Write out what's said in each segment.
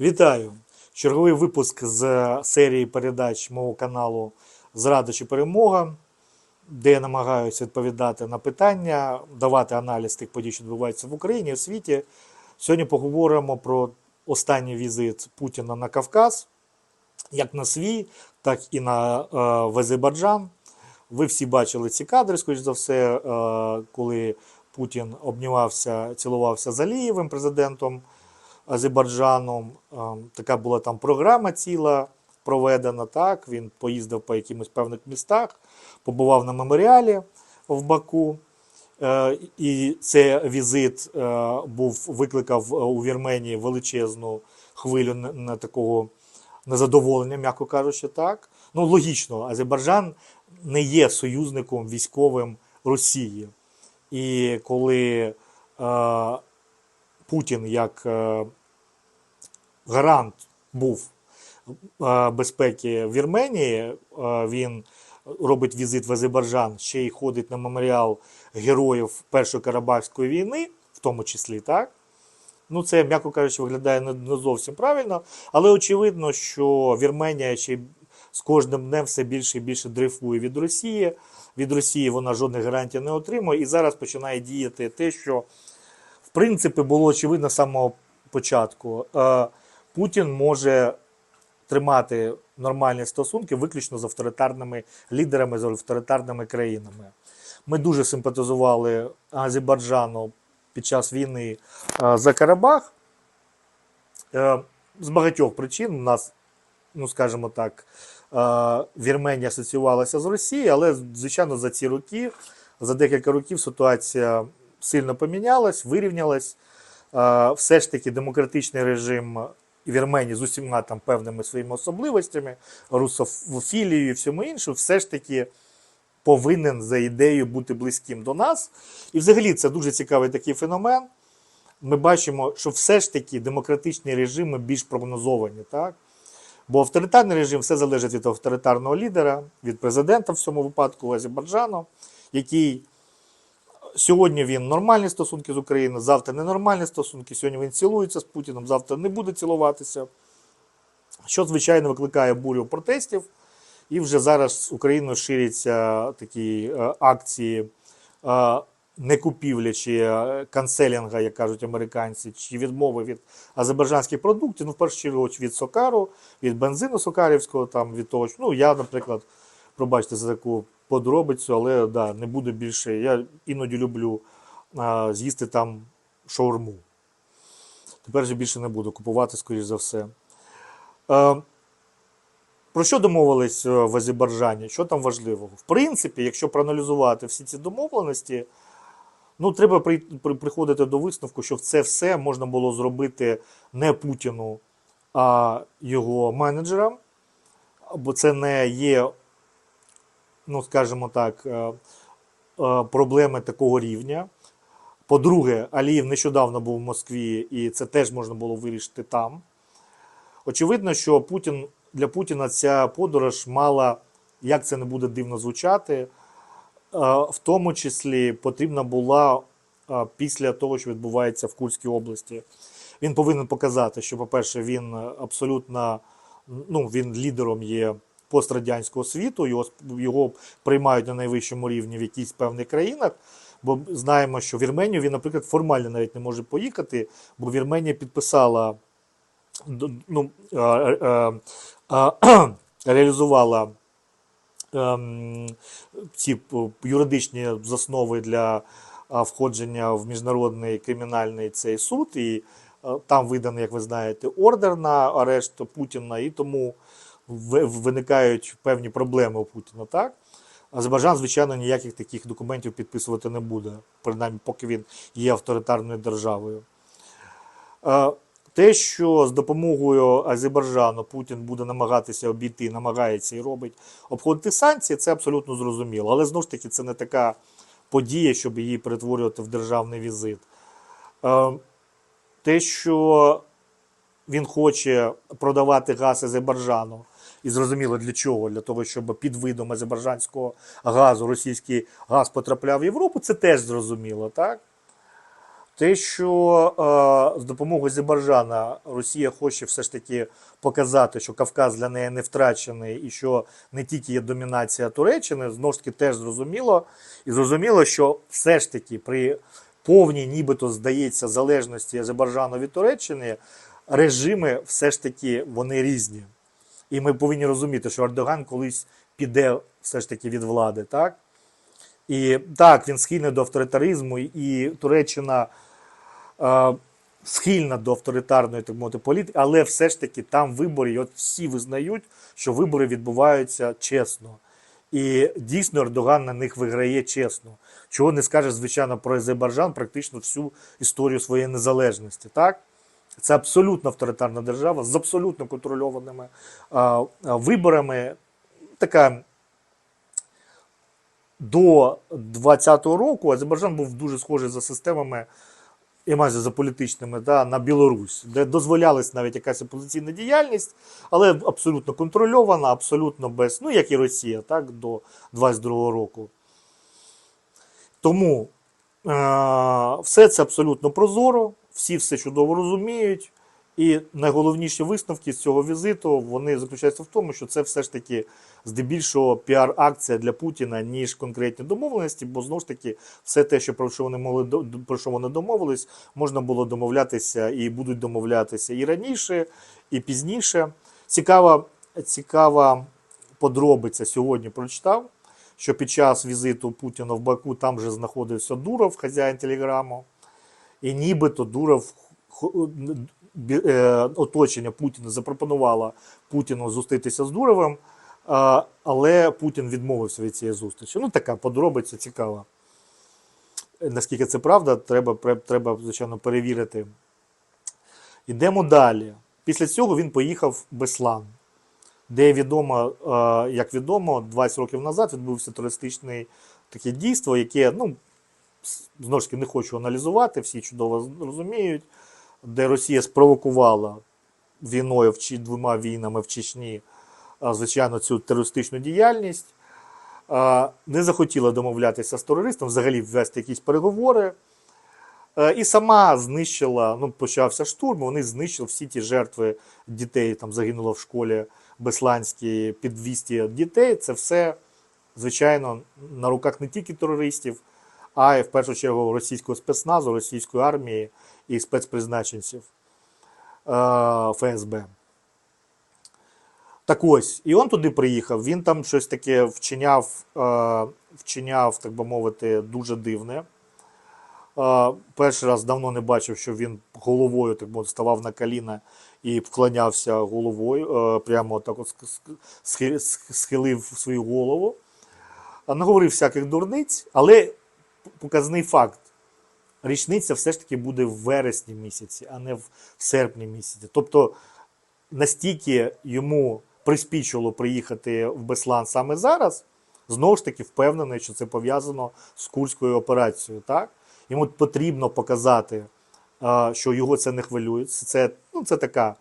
Вітаю! Черговий випуск з серії передач мого каналу Зрада чи перемога, де я намагаюся відповідати на питання, давати аналіз тих подій, що відбуваються в Україні в світі. Сьогодні поговоримо про останній візит Путіна на Кавказ, як на свій, так і на е, в Азербайджан. Ви всі бачили ці кадри, скоріш за все, е, коли Путін обнімався, цілувався з Алієвим президентом Азербайджану. Е, Така була там програма ціла проведена. Так, він поїздив по якимось певних містах, побував на меморіалі в Баку. Е, І цей візит е, був викликав у Вірменії величезну хвилю на, такого незадоволення, м'яко кажучи, так. Ну, логічно, Азербайджан не є союзником військовим Росії. І коли Путін як е, гарант був е, безпеки Вірменії, е, він робить візит в Азербайджан, ще й ходить на меморіал героїв Першої Карабахської війни, в тому числі, так? Ну, це, м'яко кажучи, виглядає не, зовсім правильно, але очевидно, що Вірменія ще з кожним днем все більше і більше дрейфує від Росії. Від Росії вона жодних гарантій не отримує, і зараз починає діяти те, що принципі було очевидно з самого початку. Е, Путін може тримати нормальні стосунки виключно з авторитарними лідерами, з авторитарними країнами. Ми дуже симпатизували Азербайджану під час війни е, за Карабах. Е, З багатьох причин у нас, ну скажімо так, Вірменія асоціювалася з Росією, але, звичайно, за ці роки, за декілька років ситуація сильно помінялась, вирівнялась. Е, Все ж таки демократичний режим Вірменії з усіма там певними своїми особливостями, русофілією і всьому іншому, все ж таки повинен за ідеєю бути близьким до нас. І взагалі це дуже цікавий такий феномен. Ми бачимо, що все ж таки демократичні режими більш прогнозовані. Так? Бо авторитарний режим все залежить від авторитарного лідера, від президента в цьому випадку Азербайджану, який сьогодні він нормальні стосунки з Україною, завтра ненормальні стосунки, сьогодні він цілується з Путіним, завтра не буде цілуватися. Що, звичайно, викликає бурю протестів. І вже зараз Україною ширяться такі е, акції е, не купівлі чи е, канцелінга, як кажуть американці, чи відмови від азербайджанських продуктів. Ну, в першу чергу від сокару, від бензину сокарівського, там від того, ну я, наприклад, пробачте за таку подробицю, але да, не буду більше. Я іноді люблю а, з'їсти там шаурму. Тепер же більше не буду купувати, скоріш за все. Е, про що домовились е, в Азербайджані? Що там важливого? В принципі, якщо проаналізувати всі ці домовленості, ну треба при, при, приходити до висновку, що це все можна було зробити не Путіну, а його менеджерам, бо це не є, ну скажімо так, е, е, проблеми такого рівня. По-друге, Алієв нещодавно був в Москві, і це теж можна було вирішити там. Очевидно, що Путін для Путіна ця подорож мала, як це не буде дивно звучати, е, в тому числі потрібна була після того, що відбувається в Курській області. Він повинен показати, що, по-перше, він абсолютно ну, він лідером є пострадянського світу, його, його приймають на найвищому рівні в якихось певних країнах. Бо знаємо, що Вірменію він, наприклад, формально навіть не може поїхати, бо Вірменія підписала ну, е, е, е, реалізувала ем, ці юридичні заснови для входження в міжнародний кримінальний цей суд, і там виданий, як ви знаєте, ордер на арешт Путіна, і тому виникають певні проблеми у Путіна. так? Азербайджан, звичайно, ніяких таких документів підписувати не буде, принаймні, поки він є авторитарною державою. Те, що з допомогою Азербайджану Путін буде намагатися обійти, намагається і робить обходити санкції, це абсолютно зрозуміло. Але знову ж таки, це не така подія, щоб її перетворювати в державний візит. Те, що він хоче продавати газ Азербайджану, і зрозуміло для чого? Для того, щоб під видом азербайджанського газу російський газ потрапляв в Європу, це теж зрозуміло, так? Те, що е, з допомогою Азербайджана Росія хоче все ж таки показати, що Кавказ для неї не втрачений, і що не тільки є домінація Туреччини, знову ж таки теж зрозуміло. І зрозуміло, що все ж таки при повній, нібито здається, залежності Азербайджану від Туреччини, режими все ж таки вони різні. І ми повинні розуміти, що Ердоган колись піде все ж таки від влади, так? І так, він схильний до авторитаризму, і Туреччина е, схильна до авторитарної так мовити, політики, але все ж таки там вибори, і от всі визнають, що вибори відбуваються чесно. І дійсно Ердоган на них виграє чесно. Чого не скаже, звичайно, про Азербайджан практично всю історію своєї незалежності. Так? Це абсолютно авторитарна держава з абсолютно контрольованими а, виборами. Така до 20-го року Азербайджан був дуже схожий за системами і майже за політичними да, на Білорусь, де дозволялась навіть якась опозиційна діяльність, але абсолютно контрольована, абсолютно без, ну як і Росія, так, до 22-го року. Тому е- все це абсолютно прозоро, всі все чудово розуміють. І найголовніші висновки з цього візиту вони заключаються в тому, що це все ж таки здебільшого піар-акція для Путіна, ніж конкретні домовленості, бо знову ж таки все те, що про що вони могли про що вони домовились, можна було домовлятися і будуть домовлятися і раніше, і пізніше. Цікава, цікава подробиця сьогодні прочитав, що під час візиту Путіна в Баку там же знаходився Дуров, хазяїн телеграму. І нібито Дуров е, оточення Путіна запропонувало Путіну зустрітися з Дуровим, але Путін відмовився від цієї зустрічі. Ну, така подробиця цікава. Наскільки це правда, треба, треба звичайно, перевірити. Йдемо далі. Після цього він поїхав в Беслан, де відомо, е, як відомо, 20 років назад відбувся терористичне таке дійство, яке, ну, знову ж таки, не хочу аналізувати, всі чудово розуміють, де Росія спровокувала війною в двома війнами в Чечні, звичайно, цю терористичну діяльність. Не захотіла домовлятися з терористом, взагалі ввести якісь переговори. Е, І сама знищила, ну почався штурм, вони знищили всі ті жертви дітей, там загинуло в школі Бесланській під 200 дітей. Це все, звичайно, на руках не тільки терористів, а й в першу чергу російського спецназу, російської армії і спецпризначенців е, ФСБ. Так ось, і він туди приїхав, він там щось таке вчиняв, е, вчиняв, так би мовити, дуже дивне. Е, Перший раз давно не бачив, що він головою так мовити, ставав на коліна і вклонявся головою, прямо так от схилив свою голову. Наговорив всяких дурниць, але показний факт. Річниця все ж таки буде в вересні місяці, а не в серпні місяці. Тобто настільки йому приспічило приїхати в Беслан саме зараз, знову ж таки впевнений, що це пов'язано з Курською операцією. Так? Йому потрібно показати, що його це не хвилює. Це, ну, це така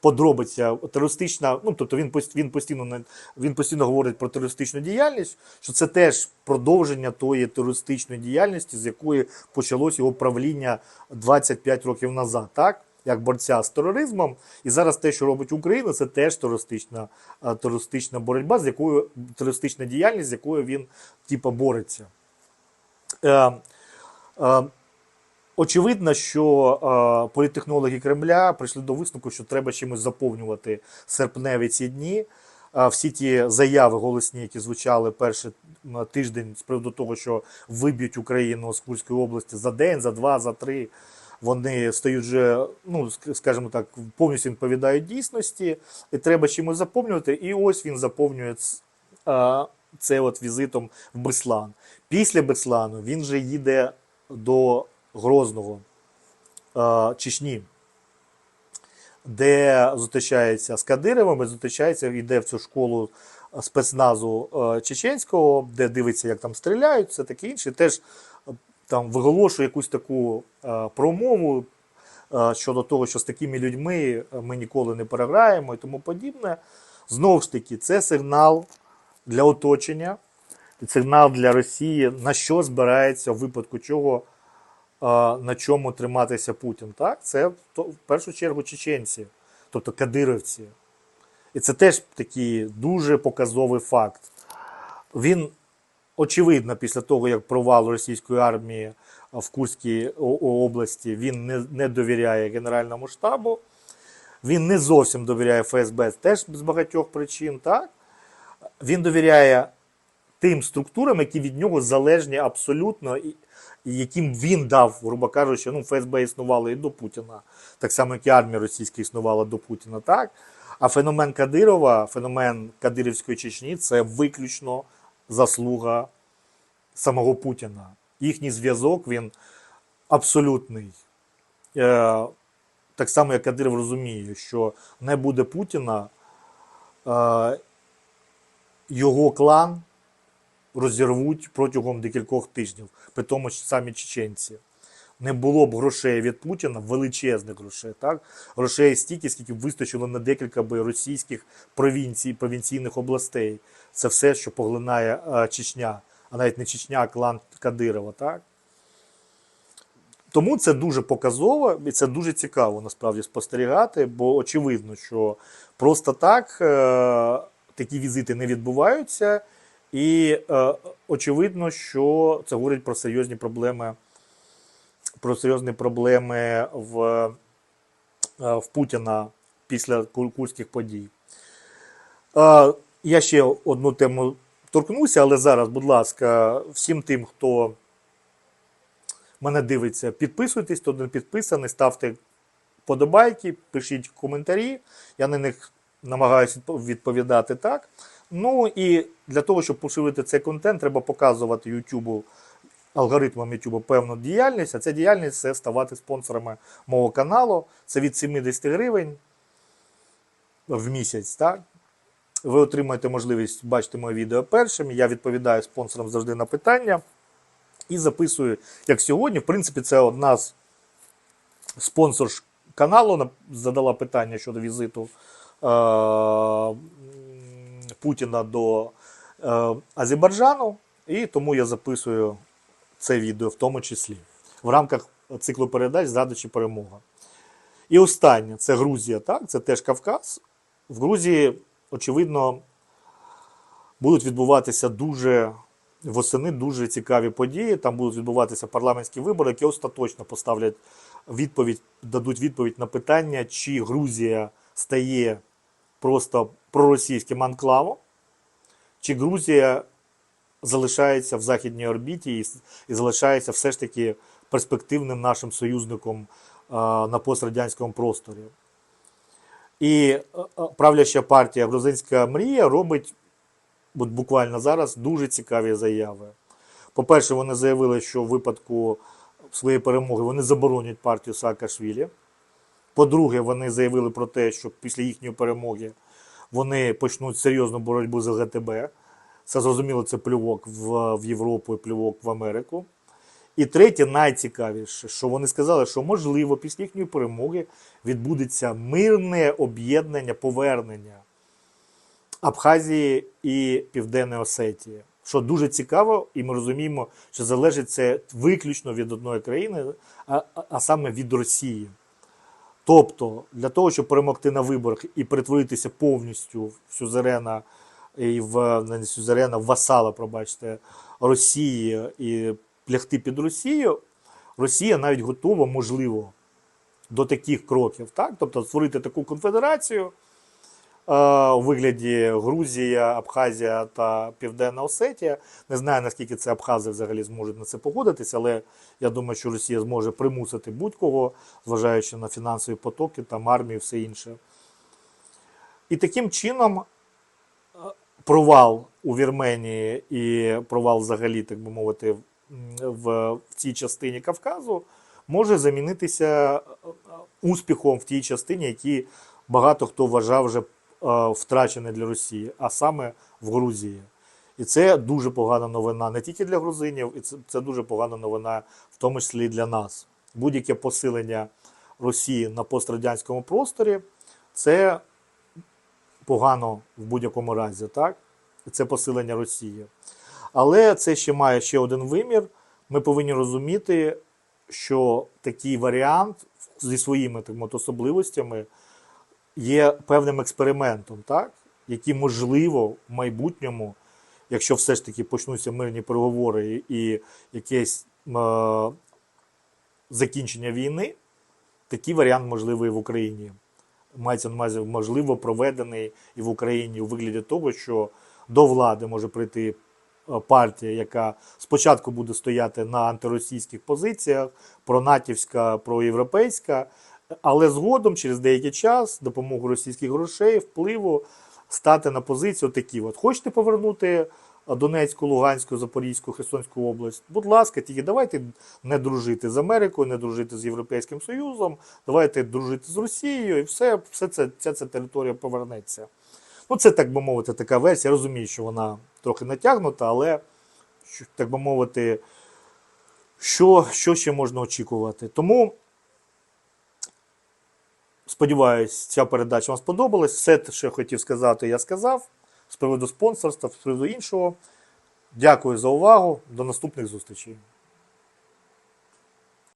подробиця терористична. Ну, тобто він, він, постійно, він постійно говорить про терористичну діяльність, що це теж продовження тої терористичної діяльності, з якої почалось його правління 25 років назад. Так? Як борця з тероризмом, і зараз те, що робить Україна, це теж терористична, терористична боротьба, з якою терористична діяльність, з якою він типу, бореться. Е, е, очевидно, що е, політтехнологи Кремля прийшли до висновку, що треба чимось заповнювати серпневі ці дні. Е, всі ті заяви голосні, які звучали перший тиждень з приводу того, що виб'ють Україну з Курської області за день, за два, за три. Вони стають вже, ну скажімо так, повністю відповідають дійсності, і треба чимось заповнювати. І ось він заповнює а, це от візитом в Беслан. Після Беслану він вже їде до Грозного Чечні, де зустрічається з Кадировим, зустрічається, йде в цю школу спецназу е, чеченського, де дивиться, як там стріляють, все таке інше. Теж е, там виголошує якусь таку е, промову е, щодо того, що з такими людьми ми ніколи не переграємо і тому подібне. Знову ж таки, це сигнал для оточення, сигнал для Росії, на що збирається в випадку чого на чому триматися Путін. Так? Це в першу чергу чеченці, тобто кадировці. І це теж такий дуже показовий факт. Він, очевидно, після того, як провал російської армії в Курській області, він не, не довіряє Генеральному штабу. Він не зовсім довіряє ФСБ теж з багатьох причин. Так? Він довіряє тим структурам, які від нього залежні абсолютно, і, яким він дав, грубо кажучи, ну, ФСБ існувало і до Путіна, так само, як і армія російська існувала до Путіна. так? А феномен Кадирова, феномен Кадирівської Чечні це виключно заслуга самого Путіна. Їхній зв'язок він абсолютний. Е, так само, як Кадиров розуміє, що не буде Путіна, е, його клан розірвуть протягом декількох тижнів, при тому ж самі чеченці. Не було б грошей від Путіна, величезних грошей, так? Грошей стільки, скільки вистачило на декілька би російських провінцій, провінційних областей. Це все, що поглинає е, Чечня, а навіть не Чечня, а клан Кадирова, так? Тому це дуже показово і це дуже цікаво насправді спостерігати, бо очевидно, що просто так е, такі візити не відбуваються, і е, очевидно, що це говорить про серйозні проблеми, про серйозні проблеми в, е, в Путіна після ку- курських подій. Е, я ще одну тему торкнуся, але зараз, будь ласка, всім тим, хто мене дивиться, підписуйтесь, хто не підписаний, ставте подобайки, пишіть коментарі. Я на них намагаюся відповідати так. Ну і для того, щоб поширити цей контент, треба показувати YouTube, алгоритмам YouTube певну діяльність, а ця діяльність це ставати спонсорами мого каналу. Це від 70 гривень в місяць. Так? Ви отримаєте можливість бачити моє відео першим. Я відповідаю спонсорам завжди на питання і записую, як сьогодні. В принципі, це одна з спонсор каналу задала питання щодо візиту е- Путіна до е- Азербайджану, і тому я записую це відео в тому числі в рамках циклу передач «Зрада чи перемога. І останнє це Грузія, так? Це теж Кавказ. В Грузії, очевидно, будуть відбуватися дуже восени дуже цікаві події. Там будуть відбуватися парламентські вибори, які остаточно поставлять відповідь, дадуть відповідь на питання, чи Грузія стає просто проросійським анклавом, чи Грузія залишається в західній орбіті і, і залишається все ж таки перспективним нашим союзником а, на пострадянському просторі. І е, е, правляча партія Грузинська мрія робить от буквально зараз дуже цікаві заяви. По-перше, вони заявили, що в випадку своєї перемоги вони заборонять партію Саакашвілі. По-друге, вони заявили про те, що після їхньої перемоги вони почнуть серйозну боротьбу за ГТБ. Це зрозуміло, це плювок в, в Європу і плювок в Америку. І третє, найцікавіше, що вони сказали, що можливо після їхньої перемоги відбудеться мирне об'єднання, повернення Абхазії і Південної Осетії. Що дуже цікаво, і ми розуміємо, що залежить це виключно від одної країни, а- а саме від Росії. Тобто, для того, щоб перемогти на виборах і перетворитися повністю в сюзерена і в не сюзерена, васала, пробачте, Росії і лягти під Росію, Росія навіть готова, можливо, до таких кроків. Так? Тобто створити таку конфедерацію у вигляді Грузія, Абхазія та Південна Осетія. Не знаю, наскільки це Абхази взагалі зможуть на це погодитися, але я думаю, що Росія зможе примусити будь-кого, зважаючи на фінансові потоки, там армію і все інше. І таким чином е, провал у Вірменії і провал взагалі, так би мовити, в, в цій частині Кавказу може замінитися е, е, успіхом в тій частині, які багато хто вважав вже е, втрачений для Росії, а саме в Грузії. І це дуже погана новина не тільки для грузинів, і це, це дуже погана новина, в тому числі і для нас. Будь-яке посилення Росії на пострадянському просторі це погано в будь-якому разі, так? Це посилення Росії. Але це ще має ще один вимір. Ми повинні розуміти, що такий варіант зі своїми так особливостями є певним експериментом, так? який можливо в майбутньому, якщо все ж таки почнуться мирні переговори і якесь е, закінчення війни, такий варіант можливий в Україні. Мається на увазі, можливо, проведений і в Україні у вигляді того, що до влади може прийти е, партія, яка спочатку буде стояти на антиросійських позиціях, пронатівська, проєвропейська, але згодом, через деякий час, допомогу російських грошей, впливу, стати на позицію такі. От хочете повернути Донецьку, Луганську, Запорізьку, Херсонську область? Будь ласка, тільки давайте не дружити з Америкою, не дружити з Європейським Союзом, давайте дружити з Росією, і все, все це, ця, ця територія повернеться. Ну, це, так би мовити, така версія. Я розумію, що вона трохи натягнута, але, так би мовити, що, що ще можна очікувати? Тому. Сподіваюсь, ця передача вам сподобалась. Все, що я хотів сказати, я сказав. З приводу спонсорства, з приводу іншого. Дякую за увагу. До наступних зустрічей.